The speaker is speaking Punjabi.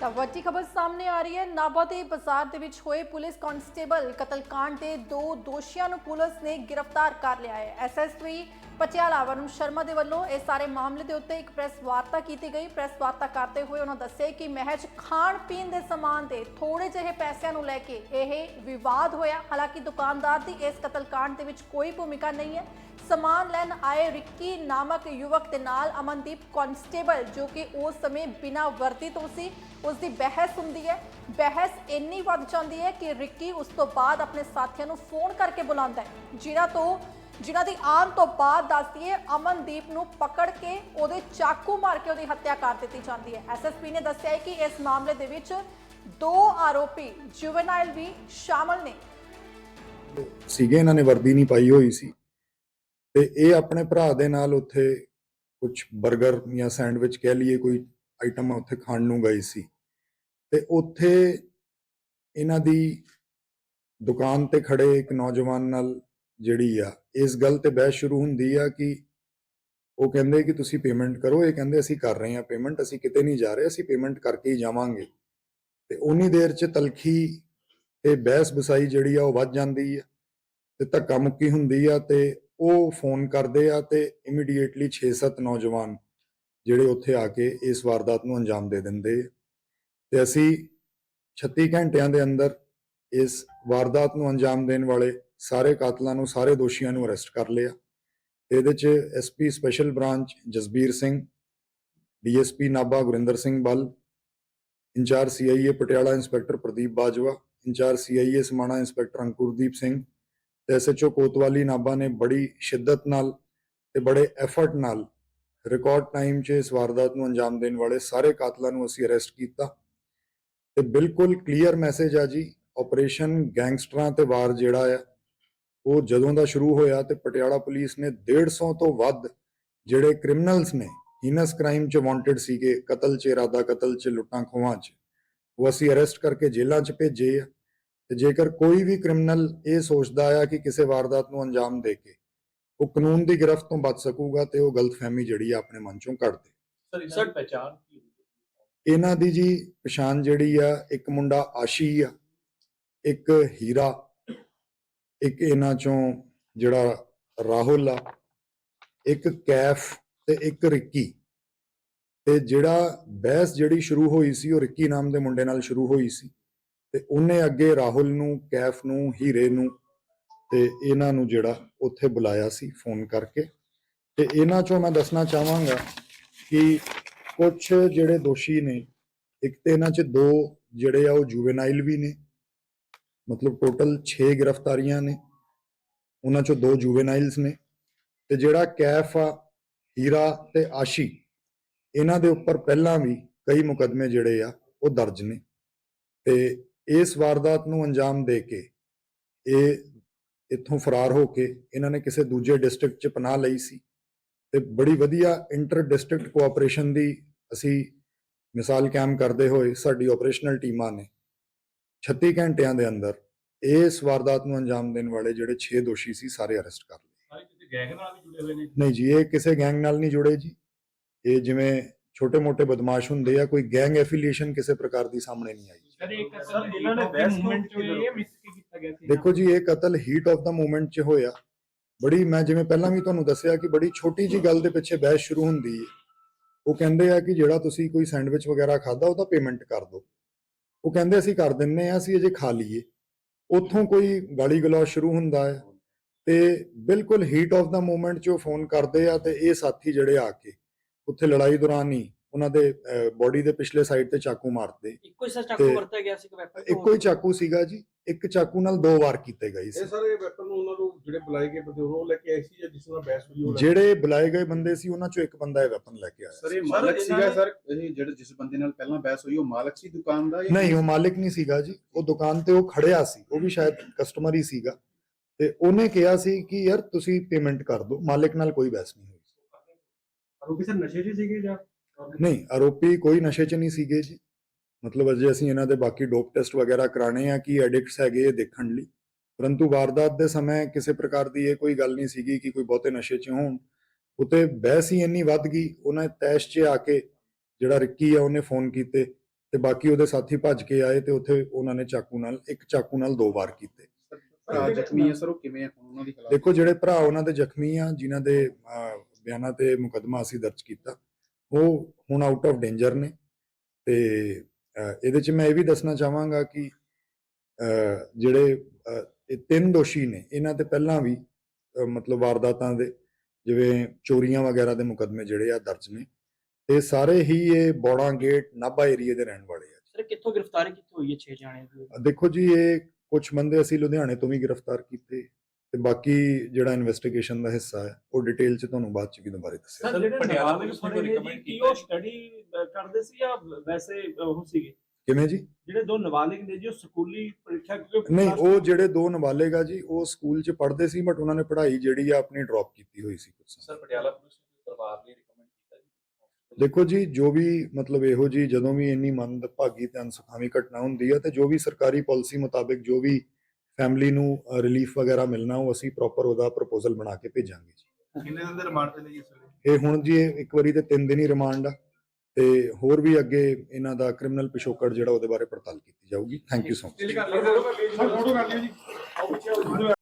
ਤਾਂ ਵੱਡੀ ਖਬਰ ਸਾਹਮਣੇ ਆ ਰਹੀ ਹੈ। ਨਾਭਾ ਦੇ ਬਾਜ਼ਾਰ ਦੇ ਵਿੱਚ ਹੋਏ ਪੁਲਿਸ ਕਾਂਸਟੇਬਲ ਕਤਲकांड ਦੇ ਦੋ ਦੋਸ਼ੀਆਂ ਨੂੰ ਪੁਲਿਸ ਨੇ ਗ੍ਰਿਫਤਾਰ ਕਰ ਲਿਆ ਹੈ। ਐਸਐਸਪੀ ਪਟਿਆਲਾ ਵਰੁਣ ਸ਼ਰਮਾ ਦੇ ਵੱਲੋਂ ਇਹ ਸਾਰੇ ਮਾਮਲੇ ਦੇ ਉੱਤੇ ਇੱਕ ਪ੍ਰੈਸ ਵਾਰਤਾ ਕੀਤੀ ਗਈ। ਪ੍ਰੈਸ ਵਾਰਤਾ ਕਰਦੇ ਹੋਏ ਉਹਨਾਂ ਦੱਸਿਆ ਕਿ ਮਹਿਜ ਖਾਣ ਪੀਣ ਦੇ ਸਮਾਨ ਦੇ ਥੋੜੇ ਜਿਹੇ ਪੈਸਿਆਂ ਨੂੰ ਲੈ ਕੇ ਇਹ ਵਿਵਾਦ ਹੋਇਆ। ਹਾਲਾਂਕਿ ਦੁਕਾਨਦਾਰ ਦੀ ਇਸ ਕਤਲकांड ਦੇ ਵਿੱਚ ਕੋਈ ਭੂਮਿਕਾ ਨਹੀਂ ਹੈ। ਸਮਾਨ ਲੈਣ ਆਏ ਰਿੱਕੀ ਨਾਮਕ ਯੁਵਕ ਦੇ ਨਾਲ ਅਮਨਦੀਪ ਕਾਂਸਟੇਬਲ ਜੋ ਕਿ ਉਸ ਸਮੇਂ ਬਿਨਾਂ ਵਰਦੀ ਤੋਂ ਸੀ ਉਸ ਦੀ ਬਹਿਸ ਹੁੰਦੀ ਹੈ। ਬਹਿਸ ਇੰਨੀ ਵੱਧ ਜਾਂਦੀ ਹੈ ਕਿ ਰਿੱਕੀ ਉਸ ਤੋਂ ਬਾਅਦ ਆਪਣੇ ਸਾਥੀਆਂ ਨੂੰ ਫੋਨ ਕਰਕੇ ਬੁਲਾਉਂਦਾ ਹੈ, ਜਿਨ੍ਹਾਂ ਤੋਂ ਜਿਨ੍ਹਾਂ ਦੀ ਆਉਣ ਤੋਂ ਬਾਅਦ ਦੱਸਦੀ ਹੈ ਅਮਨਦੀਪ ਨੂੰ ਪਕੜ ਕੇ ਉਹਦੇ ਚਾਕੂ ਮਾਰ ਕੇ ਉਹਦੀ ਹੱਤਿਆ ਕਰ ਦਿੱਤੀ ਜਾਂਦੀ ਹੈ। ਐਸਐਸਪੀ ਨੇ ਦੱਸਿਆ ਹੈ ਕਿ ਇਸ ਮਾਮਲੇ ਦੇ ਵਿੱਚ ਦੋ ਆਰੋਪੀ ਜੁਵੈਨਾਈਲ ਵੀ ਸ਼ਾਮਲ ਨੇ। ਸੀਗੇ, ਇਹਨਾਂ ਨੇ ਵਰਦੀ ਨਹੀਂ ਪਾਈ ਹੋਈ ਸੀ। ਤੇ ਇਹ ਆਪਣੇ ਭਰਾ ਦੇ ਨਾਲ ਉੱਥੇ ਕੁਝ 버ਗਰ ਜਾਂ ਸੈਂਡਵਿਚ ਕਹਿ ਲਈਏ, ਕੋਈ ਆਈਟਮ ਉੱਥੇ ਖਾਣ ਨੂੰ ਗਈ ਸੀ। ਤੇ ਉੱਥੇ ਇਹਨਾਂ ਦੀ ਦੁਕਾਨ ਤੇ ਖੜੇ ਇੱਕ ਨੌਜਵਾਨ ਨਾਲ ਜਿਹੜੀ ਆ, ਇਸ ਗੱਲ ਤੇ ਬਹਿਸ ਸ਼ੁਰੂ ਹੁੰਦੀ ਆ ਕਿ ਉਹ ਕਹਿੰਦੇ ਕਿ ਤੁਸੀਂ ਪੇਮੈਂਟ ਕਰੋ, ਇਹ ਕਹਿੰਦੇ ਅਸੀਂ ਕਰ ਰਹੇ ਹਾਂ ਪੇਮੈਂਟ ਅਸੀਂ ਕਿਤੇ ਨਹੀਂ ਜਾ ਰਹੇ, ਅਸੀਂ ਪੇਮੈਂਟ ਕਰਕੇ ਹੀ ਜਾਵਾਂਗੇ ਤੇ ਉਨੀ ਦੇਰ ਚ ਤਲਖੀ ਤੇ ਬਹਿਸ ਬਸਾਈ ਜਿਹੜੀ ਆ ਉਹ ਵੱਧ ਜਾਂਦੀ ਆ ਤੇ ਧੱਕਾ ਮੁੱਕੀ ਹੁੰਦੀ ਆ ਤੇ ਉਹ ਫੋਨ ਕਰਦੇ ਆ ਤੇ ਇਮੀਡੀਏਟਲੀ 6-7 ਨੌਜਵਾਨ ਜਿਹੜੇ ਉੱਥੇ ਆ ਕੇ ਇਸ ਵਾਰਦਾਤ ਨੂੰ ਅੰਜਾਮ ਦੇ ਦਿੰਦੇ ਆ। ਤੇ ਅਸੀਂ 36 ਘੰਟਿਆਂ ਦੇ ਅੰਦਰ ਇਸ ਵਾਰਦਾਤ ਨੂੰ ਅੰਜਾਮ ਦੇਣ ਵਾਲੇ ਸਾਰੇ ਕਾਤਲਾਂ ਨੂੰ, ਸਾਰੇ ਦੋਸ਼ੀਆਂ ਨੂੰ ਅਰੈਸਟ ਕਰ ਲਿਆ। ਤੇ ਇਹਦੇ ਚ SP special branch Jasbir Singh DSP Nabha Gurinder Singh Bal, incharge CIA Patiala inspector Pradeep Bajwa, incharge CIA Samana inspector Ankurdeep Singh, ਤੇ ਐਸਐਚਓ ਕੋਤਵਾਲੀ ਨਾਭਾ ਨੇ ਬੜੀ ਸ਼ਿੱਦਤ ਨਾਲ ਤੇ ਬੜੇ ਐਫਰਟ ਨਾਲ ਰਿਕਾਰਡ ਟਾਈਮ 'ਚ ਇਸ ਵਾਰਦਾਤ ਨੂੰ ਅੰਜਾਮ ਦੇਣ ਵਾਲੇ ਸਾਰੇ ਕਾਤਲਾਂ ਨੂੰ ਅਸੀਂ ਅਰੈਸਟ ਕੀਤਾ। ਤੇ ਬਿਲਕੁਲ ਕਲੀਅਰ ਮੈਸੇਜ ਆ ਜੀ ਆਪਰੇਸ਼ਨ ਗੈਂਗਸਟਰਾਂ ਤੇ ਵਾਰ ਜਿਹੜਾ ਆ ਉਹ ਜਦੋਂ ਦਾ ਸ਼ੁਰੂ ਹੋਇਆ ਤੇ ਪਟਿਆਲਾ ਪੁਲਿਸ ਨੇ 150 ਤੋਂ ਵੱਧ ਜਿਹੜੇ ਕ੍ਰਿਮੀਨਲਸ ਨੇ ਹੀਨਸ ਕ੍ਰਾਈਮ 'ਚ ਵਾਂਟਡ ਸੀਗੇ ਕਤਲ 'ਚ ਇਰਾਦਾ ਕਤਲ 'ਚ ਲੁੱਟਾਂ ਖੋਹਾਂ 'ਚ ਉਹ ਅਸੀਂ ਅਰੈਸਟ ਕਰਕੇ ਜੇਲ੍ਹਾਂ 'ਚ ਭੇਜੇ ਆ। ਤੇ ਜੇਕਰ ਕੋਈ ਵੀ ਕ੍ਰਿਮੀਨਲ ਇਹ ਸੋਚਦਾ ਆ ਕਿ ਕਿਸੇ ਵਾਰਦਾਤ ਨੂੰ ਅੰਜਾਮ ਦੇ ਕੇ ਉਹ ਕਾਨੂੰਨ ਦੀ ਗ੍ਰਿਫਤ ਤੋਂ ਬਚ ਸਕੂਗਾ ਤੇ ਉਹ ਗਲਤਫਹਿਮੀ ਜਿਹੜੀ ਆ ਆਪਣੇ ਮਨ ਚੋਂ ਕੱਢ ਦੇ। ਸਰ ਇਹਨਾਂ ਦੀ ਪਹਿਚਾਣ ਕੀ ਹੋਈ? ਇਹਨਾਂ ਦੀ ਜੀ ਪਛਾਣ ਜਿਹੜੀ ਆ ਇੱਕ ਮੁੰਡਾ ਆਸ਼ੀ ਆ। ਇੱਕ ਹੀਰਾ, ਇੱਕ ਇਹਨਾਂ ਚੋਂ ਜਿਹੜਾ ਰਾਹੁਲ ਆ, ਇੱਕ ਕੈਫ ਤੇ ਇੱਕ ਰਿੱਕੀ। ਤੇ ਜਿਹੜਾ ਬਹਿਸ ਜਿਹੜੀ ਸ਼ੁਰੂ ਹੋਈ ਸੀ, ਉਹ ਰਿੱਕੀ ਨਾਮ ਦੇ ਮੁੰਡੇ ਨਾਲ ਸ਼ੁਰੂ ਹੋਈ ਸੀ। ਤੇ ਉਹਨੇ ਅੱਗੇ ਰਾਹੁਲ ਨੂੰ, ਕੈਫ ਨੂੰ, ਹੀਰੇ ਨੂੰ ਤੇ ਇਹਨਾਂ ਨੂੰ ਜਿਹੜਾ ਉੱਥੇ ਬੁਲਾਇਆ ਸੀ ਫੋਨ ਕਰਕੇ। ਤੇ ਇਹਨਾਂ ਚੋਂ ਮੈਂ ਦੱਸਣਾ ਚਾਹਾਂਗਾ ਕਿ ਕੁਝ ਜਿਹੜੇ ਦੋਸ਼ੀ ਨੇ, ਇੱਕ ਤੇ ਇਹਨਾਂ 'ਚ ਦੋ ਜਿਹੜੇ ਆ ਉਹ ਜੁਵੇਨਾਈਲ ਵੀ ਨੇ ਮਤਲਬ ਟੋਟਲ 6 ਗ੍ਰਿਫਤਾਰੀਆਂ ਨੇ, ਉਹਨਾਂ 'ਚੋਂ ਦੋ ਜੁਵੇਨਾਈਲਸ ਨੇ ਤੇ ਜਿਹੜਾ ਕੈਫ ਆ, ਹੀਰਾ ਤੇ ਆਸ਼ੀ, ਇਹਨਾਂ ਦੇ ਉੱਪਰ ਪਹਿਲਾਂ ਵੀ ਕਈ ਮੁਕਦਮੇ ਜਿਹੜੇ ਆ, ਉਹ ਦਰਜ ਨੇ ਤੇ ਇਸ ਵਾਰਦਾਤ ਨੂੰ ਅੰਜਾਮ ਦੇ ਕੇ ਇਹ ਇੱਥੋਂ ਫਰਾਰ ਹੋ ਕੇ ਇਹਨਾਂ ਨੇ ਕਿਸੇ ਦੂਜੇ ਡਿਸਟ੍ਰਿਕਟ 'ਚ ਪਨਾਹ ਲਈ ਸੀ ਤੇ ਬੜੀ ਵਧੀਆ ਇੰਟਰ ਡਿਸਟ੍ਰਿਕਟ ਕੋਆਪਰੇਸ਼ਨ ਦੀ ਅਸੀਂ ਮਿਸਾਲ ਕਾਇਮ ਕਰਦੇ ਹੋਏ ਸਾਡੀ ਆਪਰੇਸ਼ਨਲ ਟੀਮਾਂ ਨੇ 36 ਘੰਟਿਆਂ ਦੇ ਅੰਦਰ ਇਸ ਵਾਰਦਾਤ ਨੂੰ ਅੰਜਾਮ ਦੇਣ ਵਾਲੇ ਜਿਹੜੇ 6 ਦੋਸ਼ੀ ਸੀ ਸਾਰੇ ਅਰੈਸਟ ਕਰ ਲਏ। ਸਾਰੇ ਕਿਸੇ ਗੈਂਗ ਨਾਲ ਵੀ ਜੁੜੇ ਹੋਏ ਨੇ? ਨਹੀਂ ਜੀ ਇਹ ਕਿਸੇ ਗੈਂਗ ਨਾਲ ਨਹੀਂ ਜੁੜੇ ਜੀ। ਇਹ ਜਿਵੇਂ ਛੋਟੇ-ਮੋਟੇ ਬਦਮਾਸ਼ ਹੁੰਦੇ ਆ ਕੋਈ ਗੈਂਗ ਐਫੀਲੀਏਸ਼ਨ ਕਿਸੇ ਪ੍ਰਕਾਰ ਦੀ ਸਾਹਮਣੇ ਨਹੀਂ ਆਈ। ਸਰ ਇੱਕ ਸਰ ਇਹਨਾਂ ਨੇ ਬੈਸ ਮੂਵਮੈਂਟ ਚ ਇਹ ਮਿਸ ਕੀਤਾ ਗਿਆ ਸੀ? ਦੇਖੋ ਜੀ ਇਹ ਕਤਲ ਹੀਟ ਆਫ ਦਾ ਮੂਮੈਂਟ 'ਚ ਹੋਇਆ। ਬੜੀ ਮੈਂ ਜਿਵੇਂ ਪਹਿਲਾਂ ਵੀ ਤੁਹਾਨੂੰ ਦੱਸਿਆ ਕਿ ਬੜੀ ਛੋਟੀ ਜੀ ਗੱਲ ਦੇ ਪਿੱਛੇ ਬਹਿਸ ਸ਼ੁਰੂ ਹੁੰਦੀ ਹੈ। ਉਹ ਕਹਿੰਦੇ ਆ ਕਿ ਜਿਹੜਾ ਤੁਸੀਂ ਕੋਈ ਸੈਂਡਵਿਚ ਵਗੈਰਾ ਖਾਦਾ ਉਹਦਾ ਪੇਮੈਂਟ ਕਰ ਦਿਓ। ਉਹ ਕਹਿੰਦੇ ਅਸੀਂ ਕਰ ਦਿੰਨੇ ਆ, ਅਸੀਂ ਅਜੇ ਖਾ ਲਈਏ। ਉੱਥੋਂ ਕੋਈ ਗਾਲੀ ਗਲੋਚ ਸ਼ੁਰੂ ਹੁੰਦਾ ਹੈ ਤੇ ਬਿਲਕੁਲ ਹੀਟ ਆਫ ਦਾ ਮੂਮੈਂਟ 'ਚ ਉਹ ਫੋਨ ਕਰਦੇ ਆ ਤੇ ਇਹ ਸਾਥੀ ਜਿਹੜੇ ਆ ਕੇ ਉੱਥੇ ਲੜਾਈ ਦੌਰਾਨ ਹੀ ਉਹਨਾਂ ਦੇ ਬੋਡੀ ਦੇ ਪਿਛਲੇ ਸਾਈਡ ਤੇ ਚਾਕੂ ਮਾਰਦੇ। ਇੱਕੋ ਹੀ ਸਰ ਚਾਕੂ ਵਰਤਿਆ ਗਿਆ ਸੀ ਕਿ ਵੈਪਨ ਇੱਕੋ ਹੀ ਚਾਕੂ ਸੀਗਾ ਜੀ। ਇੱਕ ਚਾਕੂ ਨਾਲ ਦੋ ਵਾਰ ਕੀਤੇ ਗਏ ਸੀ। ਇਹ ਸਾਰੇ ਵੈਪਨ ਨੂੰ ਉਹਨਾਂ ਨੂੰ ਜਿਹੜੇ ਬੁਲਾਏ ਗਏ ਬੰਦੇ ਉਹ ਲੈ ਕੇ ਆਏ ਸੀ ਜਾਂ ਜਿਸ ਨਾਲ ਬਹਿਸ ਹੋਈ ਉਹ ਜਿਹੜੇ ਬੁਲਾਏ ਗਏ ਬੰਦੇ ਸੀ ਉਹਨਾਂ ਚੋਂ ਇੱਕ ਬੰਦਾ ਇਹ ਵੈਪਨ ਲੈ ਕੇ ਆਇਆ ਸਰ। ਇਹ ਮਾਲਕ ਸੀਗਾ ਸਰ? ਇਹ ਜਿਹੜੇ ਜਿਸ ਬੰਦੇ ਨਾਲ ਪਹਿਲਾਂ ਬਹਿਸ ਹੋਈ ਉਹ ਮਾਲਕ ਸੀ ਦੁਕਾਨ ਦਾ ਜਾਂ ਨਹੀਂ ਉਹ ਮਾਲਿਕ ਨਹੀਂ ਸੀਗਾ ਜੀ। ਉਹ ਦੁਕਾਨ ਤੇ ਉਹ ਖੜਿਆ ਸੀ। ਉਹ ਵੀ ਸ਼ਾਇਦ ਕਸਟਮਰ ਹੀ ਸੀਗਾ। ਤੇ ਉਹਨੇ ਕਿਹਾ ਸੀ ਕਿ ਯਾਰ ਤੁਸੀਂ ਪੇਮੈਂਟ ਕਰ ਦਿਓ। ਮਾਲਿਕ ਨਾਲ ਕੋਈ ਬਹਿਸ ਨਹੀਂ ਹੋਈ। ਆਰੋਪੀ ਸਰ ਨਸ਼ੇ 'ਚ ਸੀਗੇ ਜਾਂ ਨਹੀਂ ਆਰੋਪੀ ਕੋਈ ਨਸ਼ੇ 'ਚ ਨਹੀਂ ਸੀਗੇ ਜੀ। ਮਤਲਬ ਅਜੇ ਅਸੀਂ ਇਹਨਾਂ ਦੇ ਬਾਕੀ ਡੋਪ ਟੈਸਟ ਵਗੈਰਾ ਕਰਾਣੇ ਆ ਕਿ ਐਡਿਕਟਸ ਹੈਗੇ ਇਹ ਦੇਖਣ ਲਈ। ਪਰੰਤੂ ਵਾਰਦਾਤ ਦੇ ਸਮੇਂ ਕਿਸੇ ਪ੍ਰਕਾਰ ਦੀ ਇਹ ਕੋਈ ਗੱਲ ਨਹੀਂ ਸੀਗੀ ਕਿ ਕੋਈ ਬਹੁਤੇ ਨਸ਼ੇ 'ਚ ਹੋਣ। ਉਤੇ ਬਹਿਸ ਹੀ ਇੰਨੀ ਵੱਧ ਗਈ ਉਹਨਾਂ ਤੈਸ਼ 'ਚ ਆ ਕੇ ਜਿਹੜਾ ਰਿੱਕੀ ਆ ਉਹਨੇ ਫੋਨ ਕੀਤੇ ਤੇ ਬਾਕੀ ਉਹਦੇ ਸਾਥੀ ਭੱਜ ਕੇ ਆਏ ਤੇ ਉੱਥੇ ਉਹਨਾਂ ਨੇ ਚਾਕੂ ਨਾਲ ਇੱਕ ਚਾਕੂ ਨਾਲ ਦੋ ਵਾਰ ਕੀਤੇ। ਭਰਾ ਜ਼ਖਮੀ ਹੈ ਸਰ ਉਹ ਕਿਵੇਂ ਆ? ਹੁਣ ਉਹਨਾਂ ਦੀ ਹਾਲਾਤ ਦੇਖੋ ਜਿਹੜੇ ਭਰਾ ਉਹਨਾਂ ਦੇ ਜ਼ਖਮੀ ਆ ਜਿਨ੍ਹਾਂ ਦੇ ਬਿਆਨਾਂ ਤੇ ਮੁਕੱਦਮਾ ਅਸੀਂ ਦਰਜ ਕੀਤਾ ਉਹ ਹੁਣ ਆਊਟ ਆਫ ਡੇਂਜਰ ਨੇ। ਤੇ ਇਹਦੇ ਚ ਮੈਂ ਇਹ ਵੀ ਦੱਸਣਾ ਚਾਹਾਂਗਾ ਕਿ ਜਿਹੜੇ ਇਹ ਤਿੰਨ ਦੋਸ਼ੀ ਨੇ ਇਹਨਾਂ ਤੇ ਪਹਿਲਾਂ ਵੀ ਮਤਲਬ ਵਾਰਦਾਤਾਂ ਦੇ ਜਿਵੇਂ ਚੋਰੀਆਂ ਵਗੈਰਾ ਦੇ ਮੁਕੱਦਮੇ ਜਿਹੜੇ ਆ ਦਰਜ ਨੇ। ਤੇ ਸਾਰੇ ਹੀ ਇਹ ਬੋੜਾ ਗੇਟ ਨਾਭਾ ਏਰੀਏ ਦੇ ਰਹਿਣ ਵਾਲੇ ਆ ਸਰ ਕਿੱਥੋਂ ਗ੍ਰਿਫਤਾਰੀ ਕੀਤੀ ਹੋਈ ਹੈ 6 ਜਾਣੇ ਦੀ? ਦੇਖੋ ਜੀ ਇਹ ਕੁਝ ਬੰਦੇ ਅਸੀਂ ਲੁਧਿਆਣੇ ਤੋਂ ਵੀ ਗ੍ਰਿਫਤਾਰ ਕੀਤੇ। ਤੇ ਬਾਕੀ ਜਿਹੜਾ ਇਨਵੈਸਟੀਗੇਸ਼ਨ ਦਾ ਹਿੱਸਾ ਹੈ ਉਹ ਡਿਟੇਲ ਚ ਤੁਹਾਨੂੰ ਬਾਅਦ ਚ ਵੀ ਦੁਬਾਰੇ ਦੱਸਿਆ ਸਰ ਜਿਹੜੇ ਪਟਿਆਲਾ ਨੇ ਫੜੇ ਨੇ recommend ਜੀ, ਕੀ ਕੀਤਾ ਉਹ? ਸਟੱਡੀ ਕਰਦੇ ਸੀ ਜਾਂ ਵੈਸੇ ਉਹ ਸੀਗੇ? ਕਿਵੇਂ ਜੀ? ਜਿਹੜੇ ਦੋ ਨਾਬਾਲਿਗ ਨੇ ਜੀ ਉਹ ਸਕੂਲੀ ਪ੍ਰੀਖਿਆ ਕਿਉਂਕਿ ਨਹੀਂ ਉਹ ਜਿਹੜੇ ਦੋ ਨਾਬਾਲਗ ਆ ਜੀ ਉਹ ਸਕੂਲ ਚ ਪੜ੍ਹਦੇ ਸੀ ਬਟ ਉਹਨਾਂ ਨੇ ਪੜ੍ਹਾਈ ਜਿਹੜੀ ਆ ਆਪਣੀ ਡ੍ਰੌਪ ਕੀਤੀ ਹੋਈ ਸੀ ਕੁਝ ਸਰ ਪਟਿਆਲਾ ਪੁਲਿਸ ਨੇ ਪਰਿਵਾਰ ਲਈ ਰეკਮੈਂਡ ਕੀਤਾ ਜੀ? ਦੇਖੋ ਜੀ ਜੋ ਵੀ ਮਤਲਬ ਇਹੋ ਜੀ ਜਦੋਂ ਵੀ ਇੰਨੀ ਮੰਦਭਾਗੀ ਤੇ ਅਨਸੁਖਾਵੀ ਘਟਨਾ ਹੁੰਦੀ ਹੈ ਤੇ ਜੋ ਵੀ ਸਰਕਾਰੀ ਪਾਲਿਸੀ ਮੁਤਾਬਿਕ ਜੋ ਵੀ ਫੈਮਿਲੀ ਨੂੰ ਰਿਲੀਫ ਵਗੈਰਾ ਮਿਲਣਾ ਉਹ ਅਸੀਂ ਪ੍ਰੋਪਰ ਉਹਦਾ ਪ੍ਰਪੋਜ਼ਲ ਬਣਾ ਕੇ ਭੇਜਾਂਗੇ ਜੀ। ਕਿੰਨੇ ਦਿਨ ਦੇ ਰਿਮਾਂਡ ਤੇ ਜੀ ਇਸ ਵੇਲੇ ਇਹ ਹੁਣ ਜੀ ਇੱਕ ਵਾਰੀ ਤੇ 3 ਦਿਨ ਹੀ ਰਿਮਾਂਡ ਆ। ਤੇ ਹੋਰ ਵੀ ਅੱਗੇ ਇਹਨਾਂ ਦਾ ਕ੍ਰਿਮੀਨਲ ਪਿਛੋਕੜ ਜਿਹੜਾ ਉਹਦੇ ਬਾਰੇ ਪੜਤਾਲ ਕੀਤੀ ਜਾਊਗੀ। Thank you so much photo ਕਰ ਲਿਓ ਜੀ।